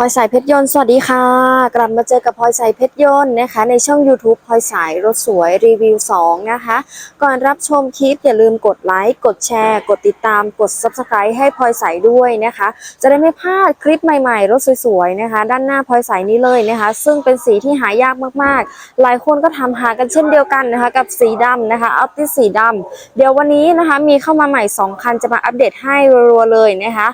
พลอยสายเพชรยนต์สวัสดีค่ะ กลับมาเจอกับพลอยสายเพชรยนต์นะคะ ในช่อง YouTube พลอยสายรถสวยรีวิว 2 นะคะ ก่อนรับชมคลิปอย่าลืมกดไลค์ กดแชร์ กดติดตาม กด Subscribe ให้พลอยสายด้วยนะคะ จะได้ไม่พลาดคลิปใหม่ๆ รถสวยๆนะคะ ด้านหน้าพลอยสายนี้เลยนะคะ ซึ่งเป็นสีที่หายากมากๆ หลายคนก็ทำหากันเช่นเดียวกันนะคะ กับสีดำนะคะอัพติสีดำเดี๋ยววันนี้นะคะมีเข้ามาใหม่ 2 คันจะมาอัปเดตให้รัวๆเลยนะคะ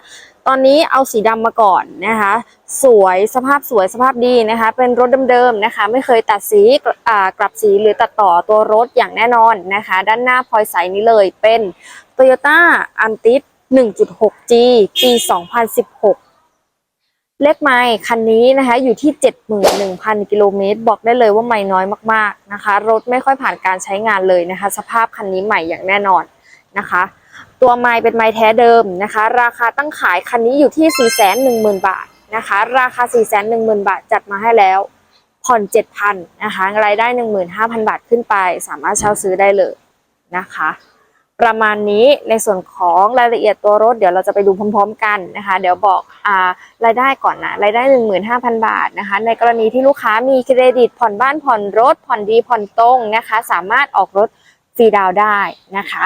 ตอนนี้เอาสีดำมาก่อนนะคะ สวยสภาพสวยสภาพดีนะคะ เป็นรถเดิมๆนะคะ ไม่เคยตัดสีกลับสีหรือตัดต่อตัวรถอย่างแน่นอนนะคะ ด้านหน้าพลอยใสนี้เลยเป็น Toyota a n t i s 1.6G ปี 2016เลขไมล์คันนี้นะคะอยู่ที่ 71,000 กิโลเมตร บอกได้เลยว่าไม่น้อยมากๆนะคะ รถไม่ค่อยผ่านการใช้งานเลยนะคะ สภาพคันนี้ใหม่อย่างแน่นอนนะคะ ตัวไม้เป็นไม้แท้เดิมนะคะ ราคาตั้งขายคันนี้อยู่ที่ 410,000 บาทนะคะ ราคา 410,000 บาทจัดมาให้แล้ว ผ่อน 7,000นะคะรายได้ 15,000 บาทขึ้นไป สามารถเช่าซื้อได้เลยนะคะ ประมาณนี้ในส่วนของรายละเอียดตัวรถเดี๋ยวเราจะไปดูพร้อม ๆ กันนะคะ เดี๋ยวบอกอารายได้ก่อนนะรายได้ 15,000 บาทนะคะ ในกรณีที่ลูกค้ามีเครดิตผ่อนบ้านผ่อนรถ ผ่อนดีผ่อนตรงนะคะ สามารถออกรถ ฟรีดาวได้นะคะ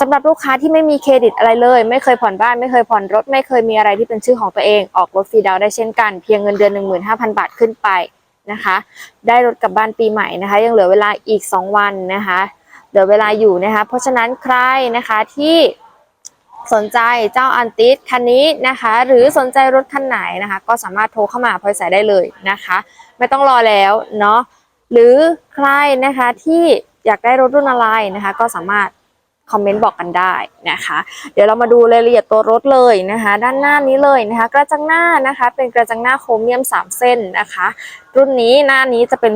สำหรับลูกค้าที่ไม่มีเครดิตอะไรเลย ไม่เคยผ่อนบ้านไม่เคยผ่อนรถ ไม่เคยมีอะไรที่เป็นชื่อของตัวเอง ออกรถฟรีดาวได้เช่นกันเพียงเงินเดือน 15,000 บาทขึ้นไปนะคะ ได้รถกลับบ้านปีใหม่นะคะ ยังเหลือเวลาอีก 2 วันนะคะเหลือเวลาอยู่นะคะ เพราะฉะนั้นใครนะคะที่สนใจเจ้าอันติสคันนี้นะคะ หรือสนใจรถคันไหนนะคะ ก็สามารถโทรเข้ามาพลอยสายได้เลยนะคะ ไม่ต้องรอแล้วเนาะหรือใครนะคะที่ อยากได้รถรุ่นอะไรนะคะ ก็สามารถคอมเมนต์บอกกันได้นะคะ เดี๋ยวเรามาดูรายละเอียดตัวรถเลยนะคะ ด้านหน้านี้เลยนะคะ กระจังหน้านะคะ เป็นกระจังหน้าโครเมียม 3 เส้นนะคะ รุ่นนี้หน้านี้จะเป็น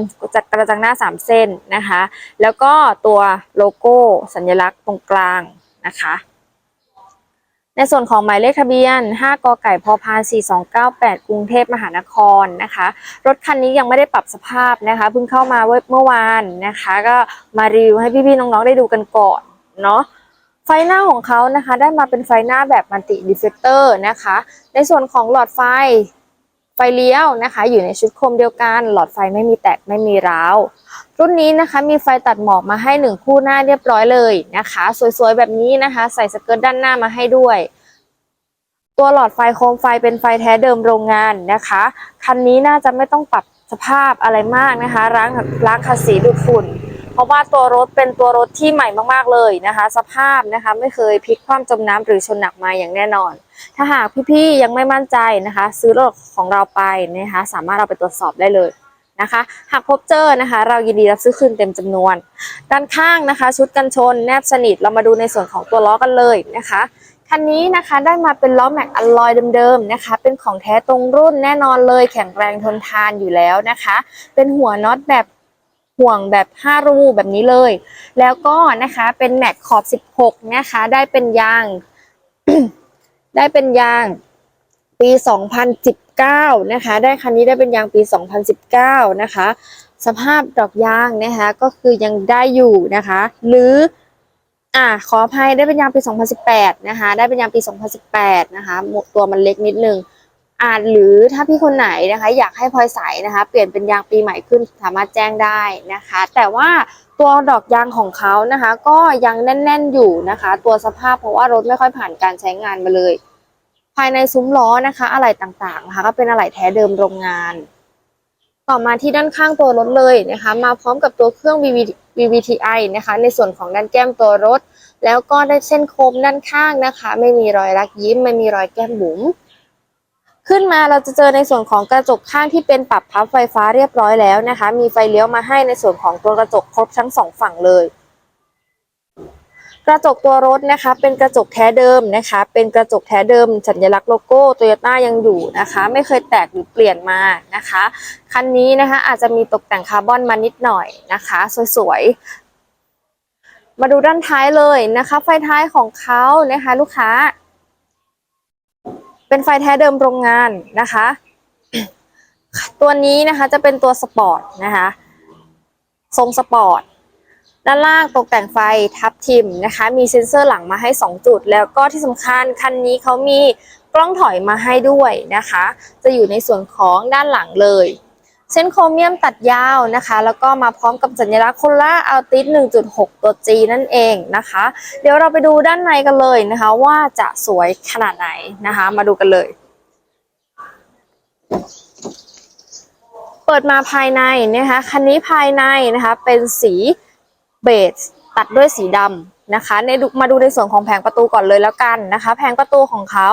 กระจังหน้า 3 เส้นนะคะ แล้วก็ตัวโลโก้สัญลักษณ์ตรงกลางนะคะ ในส่วนของหมายเลขทะเบียน 5 กไก่พพาน4298 กรุงเทพมหานครนะคะ รถคันนี้ยังไม่ได้ปรับสภาพนะคะ เพิ่งเข้ามาเมื่อวานนะคะ ก็มารีวิวให้พี่ๆน้องๆได้ดูกันก่อนเนาะ ไฟหน้าของเขานะคะ ได้มาเป็นไฟหน้าแบบมัลติดิเฟกเตอร์นะคะ ในส่วนของหลอดไฟ ไฟเลี้ยวนะคะ อยู่ในชุดโคมเดียวกัน หลอดไฟไม่มีแตกไม่มีร้าว รุ่นนี้นะคะมีไฟตัดหมอกมาให้หนึ่งคู่หน้าเรียบร้อยเลยนะคะ สวยๆแบบนี้นะคะ ใส่สเกิร์ตด้านหน้ามาให้ด้วย ตัวหลอดไฟโคมไฟเป็นไฟแท้เดิมโรงงานนะคะ คันนี้น่าจะไม่ต้องปรับสภาพอะไรมากนะคะ ล้างล้างขัดสีดูดฝุ่น เพราะว่าตัวรถเป็นตัวรถที่ใหม่มากๆเลยนะคะ สภาพนะคะไม่เคยพลิกคว่ำจมน้ำหรือชนหนักมาอย่างแน่นอน ถ้าหากพี่ๆยังไม่มั่นใจนะคะ ซื้อรถของเราไปนะคะ สามารถเอาไปตรวจสอบได้เลย นะคะ หากพบเจอนะคะ เรายินดีรับซื้อคืนเต็มจำนวน ด้านข้างนะคะ ชุดกันชนแนบสนิทเรามาดูในส่วนของตัวล้อกันเลยนะคะคันนี้นะคะได้มาเป็นล้อแม็กอลลอยเดิมๆนะคะ เป็นของแท้ตรงรุ่นแน่นอนเลย แข็งแรงทนทานอยู่แล้วนะคะ เป็นหัวน็อตแบบห่วงแบบ 5 รูแบบนี้เลย แล้วก็นะคะเป็นแม็กขอบ 16 นะคะ ได้เป็นยาง ได้เป็นยางปี 2019 9 นะคะ ได้คันนี้ได้เป็นยางปี 2019 นะคะ สภาพดอกยางนะคะ ก็คือยังได้อยู่นะคะ หรืออ่าขออภัยได้เป็นยางปี 2018 นะคะ ได้เป็นยางปี 2018 นะคะหมวกตัวมันเล็กนิดนึงอ่าหรือถ้าพี่คนไหนนะคะ อยากให้พลอยใสนะคะ เปลี่ยนเป็นยางปีใหม่ขึ้นสามารถแจ้งได้นะคะ แต่ว่าตัวดอกยางของเขานะคะ ก็ยังแน่น ๆ อยู่นะคะ ตัวสภาพเพราะว่ารถไม่ค่อยผ่านการใช้งานมาเลย ภายในซุ้มล้อนะคะอะไหล่ต่างๆนะคะก็เป็นอะไหล่แท้เดิมโรงงาน ต่อมาที่ด้านข้างตัวรถเลยนะคะ มาพร้อมกับตัวเครื่อง VVTI นะคะ ในส่วนของด้านแก้มตัวรถ แล้วก็ได้เส้นโคมด้านข้างนะคะ ไม่มีรอยรักยิ้ม ไม่มีรอยแก้มบุ๋มขึ้นมาเราจะเจอในส่วนของกระจกข้างที่เป็นปรับพับไฟฟ้าเรียบร้อยแล้วนะคะ มีไฟเลี้ยวมาให้ในส่วนของตัวกระจกครบทั้งสองฝั่งเลย กระจกตัวรถนะคะ เป็นกระจกแท้เดิมนะคะ เป็นกระจกแท้เดิม สัญลักษณ์โลโก้โตโยต้ายังอยู่นะคะ ไม่เคยแตกหรือเปลี่ยนมานะคะ คันนี้นะคะอาจจะมีตกแต่งคาร์บอนมานิดหน่อยนะคะ สวยๆ มาดูด้านท้ายเลยนะคะ ไฟท้ายของเขานะคะ ลูกค้า เป็นไฟแท้เดิมโรงงานนะคะ ตัวนี้นะคะจะเป็นตัวสปอร์ตนะคะ ทรงสปอร์ต ด้านล่างตกแต่งไฟทับทิมนะคะ มีเซ็นเซอร์หลังมาให้ 2 จุด แล้วก็ที่สำคัญคันนี้เขามีกล้องถอยมาให้ด้วยนะคะ จะอยู่ในส่วนของด้านหลังเลย เส้นโครเมียมตัดยาวนะคะ แล้วก็มาพร้อมกับสัญลักษณ์โคล่าอัลติส1.6 ตัว G นั่นเองนะคะ เดี๋ยวเราไปดูด้านในกันเลยนะคะ ว่าจะสวยขนาดไหนนะคะ มาดูกันเลยเปิดมาภายในนะคะ คันนี้ภายในนะคะเป็นสี เบจตัดด้วยสีดำนะคะในมาดูในส่วนของแผงประตูก่อนเลยแล้วกันนะคะ แผงประตูของเขา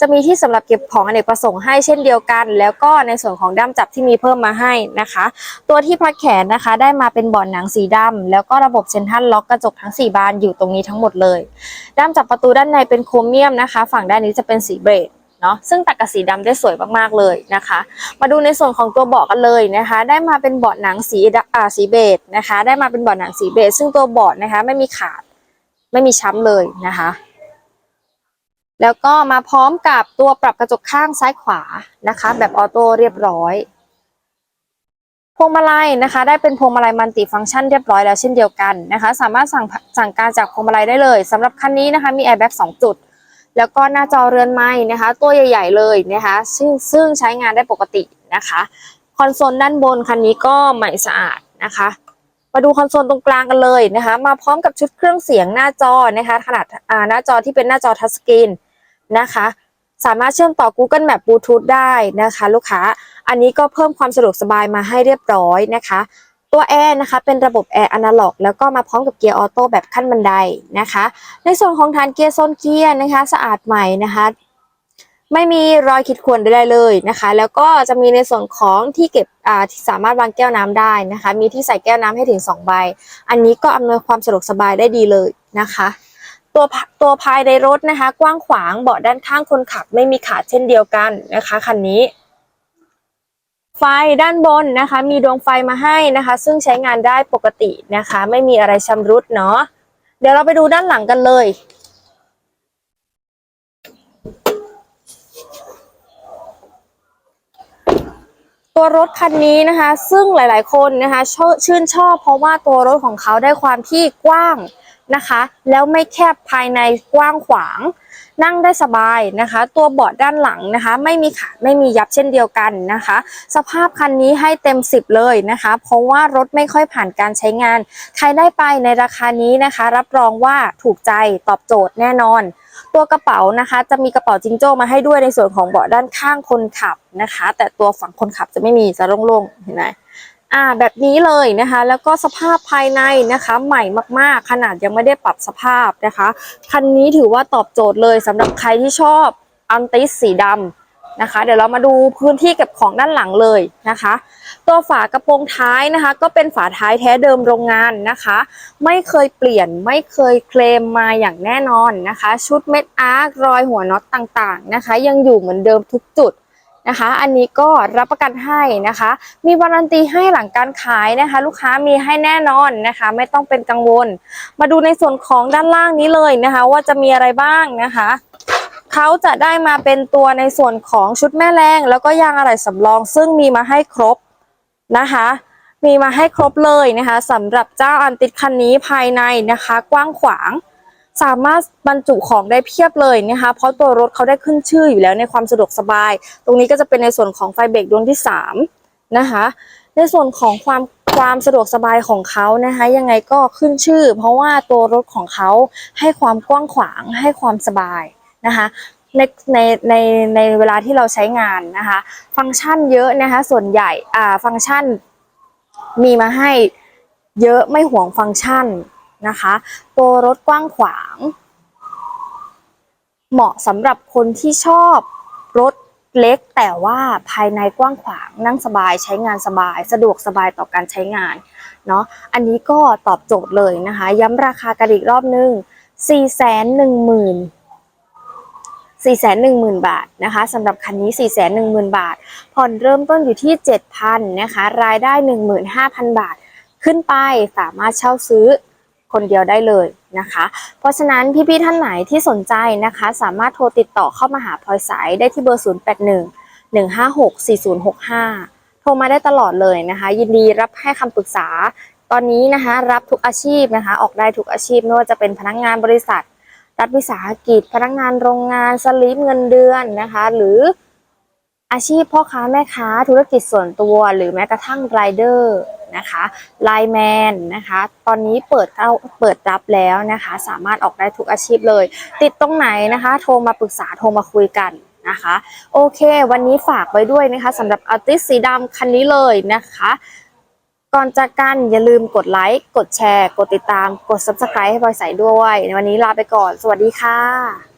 จะมีที่สำหรับเก็บของอเนกประสงค์ให้เช่นเดียวกัน แล้วก็ในส่วนของด้ามจับที่มีเพิ่มมาให้นะคะ ตัวที่พักแขนนะคะ ได้มาเป็นบอร์ดหนังสีดำแล้วก็ระบบเซนทัลล็อกกระจกทั้ง 4 บานอยู่ตรงนี้ทั้งหมดเลย ด้ามจับประตูด้านในเป็นโครเมียมนะคะ ฝั่งด้านนี้จะเป็นสีเบจ เนาะซึ่งตัดกับสีดำได้สวยมากๆเลยนะคะ มาดูในส่วนของตัวเบาะกันเลยนะคะ ได้มาเป็นเบาะหนังสีอ่าสีเบจนะคะ ได้มาเป็นเบาะหนังสีเบจซึ่งตัวเบาะนะคะ ไม่มีขาดไม่มีช้ำเลยนะคะ แล้วก็มาพร้อมกับตัวปรับกระจกข้างซ้ายขวานะคะ แบบออโต้เรียบร้อยพวงมาลัยนะคะ ได้เป็นพวงมาลัยมัลติฟังก์ชันเรียบร้อยแล้วเช่นเดียวกันนะคะ สามารถสั่งสั่งการจากพวงมาลัยได้เลยสำหรับคันนี้นะคะมีแอร์แบ็กสองจุด แล้วก็หน้าจอเรือนไม้นะคะ ตัวใหญ่ ๆ เลยนะคะ ซึ่งซึ่งใช้งานได้ปกตินะคะคอนโซลด้านบนคันนี้ก็ใหม่สะอาดนะคะ มาดูคอนโซลตรงกลางกันเลยนะคะ มาพร้อมกับชุดเครื่องเสียงหน้าจอนะคะขนาดาหน้าจอที่เป็นหน้าจอทัชสกรีนนะคะ สามารถเชื่อมต่อ Google Map Bluetooth ได้นะคะ ลูกค้าอันนี้ก็เพิ่มความสะดวกสบายมาให้เรียบร้อยนะคะ ตัวแอร์นะคะเป็นระบบแอร์อนาล็อกแล้วก็มาพร้อมกับเกียร์ออโต้แบบขั้นบันไดนะคะ ในส่วนของฐานเกียร์โซนเกียร์นะคะสะอาดใหม่นะคะ ไม่มีรอยขีดข่วนใดๆเลยนะคะ แล้วก็จะมีในส่วนของที่เก็บอ่าที่สามารถวางแก้วน้ำได้นะคะ มีที่ใส่แก้วน้ำให้ถึง 2 ใบ อันนี้ก็อำนวยความสะดวกสบายได้ดีเลยนะคะตัวตัวภายในรถนะคะ กว้างขวางเบาะด้านข้างคนขับไม่มีขาดเช่นเดียวกันนะคะคันนี้ ไฟด้านบนนะคะ มีดวงไฟมาให้นะคะ ซึ่งใช้งานได้ปกตินะคะ ไม่มีอะไรชำรุดเนาะเดี๋ยวเราไปดูด้านหลังกันเลย ตัวรถคันนี้นะคะ ซึ่งหลาย ๆ คนนะคะชชื่นชอบเพราะว่าตัวรถของเขาได้ความที่กว้าง นะคะ แล้วไม่แคบภายในกว้างขวาง นั่งได้สบายนะคะ ตัวเบาะด้านหลังนะคะ ไม่มีขาดไม่มียับเช่นเดียวกันนะคะ สภาพคันนี้ให้เต็ม 10 เลยนะคะ เพราะว่ารถไม่ค่อยผ่านการใช้งาน ใครได้ไปในราคานี้นะคะ รับรองว่าถูกใจตอบโจทย์แน่นอนตัวกระเป๋านะคะจะมีกระเป๋าจิงโจ้มาให้ด้วยในส่วนของเบาะด้านข้างคนขับนะคะ แต่ตัวฝั่งคนขับจะไม่มีจะโล่งๆเห็นไหม อ่าแบบนี้เลยนะคะ แล้วก็สภาพภายในนะคะ ใหม่มากๆ ขนาดยังไม่ได้ปรับสภาพนะคะ คันนี้ถือว่าตอบโจทย์เลยสำหรับใครที่ชอบอันติสสีดำนะคะ เดี๋ยวเรามาดูพื้นที่เก็บของด้านหลังเลยนะคะ ตัวฝากระโปรงท้ายนะคะ ก็เป็นฝาท้ายแท้เดิมโรงงานนะคะ ไม่เคยเปลี่ยนไม่เคยเคลมมาอย่างแน่นอนนะคะ ชุดเม็ดอาร์ครอยหัวน็อตต่างๆนะคะ ยังอยู่เหมือนเดิมทุกจุด นะคะ อันนี้ก็รับประกันให้นะคะ มีวารันตีให้หลังการขายนะคะ ลูกค้ามีให้แน่นอนนะคะ ไม่ต้องเป็นกังวล มาดูในส่วนของด้านล่างนี้เลยนะคะ ว่าจะมีอะไรบ้างนะคะเขาจะได้มาเป็นตัวในส่วนของชุดแม่แรงแล้วก็ยางอะไหล่สำรอง ซึ่งมีมาให้ครบนะคะ มีมาให้ครบเลยนะคะสำหรับเจ้าอันติดคันนี้ภายในนะคะ กว้างขวาง สามารถบรรจุของได้เพียบเลยนะคะ เพราะตัวรถเขาได้ขึ้นชื่ออยู่แล้วในความสะดวกสบาย ตรงนี้ก็จะเป็นในส่วนของไฟเบรกดวงที่3นะคะ ในส่วนของความความสะดวกสบายของเขานะคะ ยังไงก็ขึ้นชื่อ เพราะว่าตัวรถของเขาให้ความกว้างขวางให้ความสบายนะคะในในในในเวลาที่เราใช้งานนะคะ ฟังก์ชันเยอะนะคะ ส่วนใหญ่อ่าฟังก์ชันมีมาให้เยอะไม่ห่วงฟังก์ชัน นะคะ ตัวรถกว้างขวาง เหมาะสำหรับคนที่ชอบรถเล็กแต่ว่าภายในกว้างขวางนั่งสบายใช้งานสบาย สะดวกสบายต่อการใช้งานเนาะอันนี้ก็ตอบโจทย์เลยนะคะ ย้ำราคากันอีกรอบนึง 4 1 0 0 0 0 4 1 0 0 0 0 บาทนะคะสำหรับคันนี้ 4 1 0 0 0 0 บาท ผ่อนเริ่มต้นอยู่ที่ 7,000นะคะ รายได้ 15,000 บาท ขึ้นไปสามารถเช่าซื้อ คนเดียวได้เลยนะคะ เพราะฉะนั้นพี่ๆท่านไหนที่สนใจนะคะ สามารถโทรติดต่อเข้ามาหาพลอยสายได้ที่เบอร์ 081 156 4065 โทรมาได้ตลอดเลยนะคะ ยินดีรับให้คำปรึกษา ตอนนี้นะคะ รับทุกอาชีพนะคะ ออกได้ทุกอาชีพไม่ว่าจะเป็นพนักงานบริษัท รัฐวิสาหกิจ พนักงานโรงงานสลิปเงินเดือนนะคะ หรือ อาชีพพ่อค้าแม่ค้าธุรกิจส่วนตัว หรือแม้กระทั่งไรเดอร์นะคะไลแมนนะคะ ตอนนี้เปิดเาเปิดรับแล้วนะคะ สามารถออกได้ทุกอาชีพเลย ติดตรงไหนนะคะ โทรมาปรึกษาโทรมาคุยกันนะคะ โอเค วันนี้ฝากไว้ด้วยนะคะสำหรับอัลติสสีดำคันนี้เลยนะคะ ก่อนจากกันอย่าลืมกดไลค์ กดแชร์ กดติดตาม กด subscribe ให้บอยใส่ด้วย วันนี้ลาไปก่อน สวัสดีค่ะ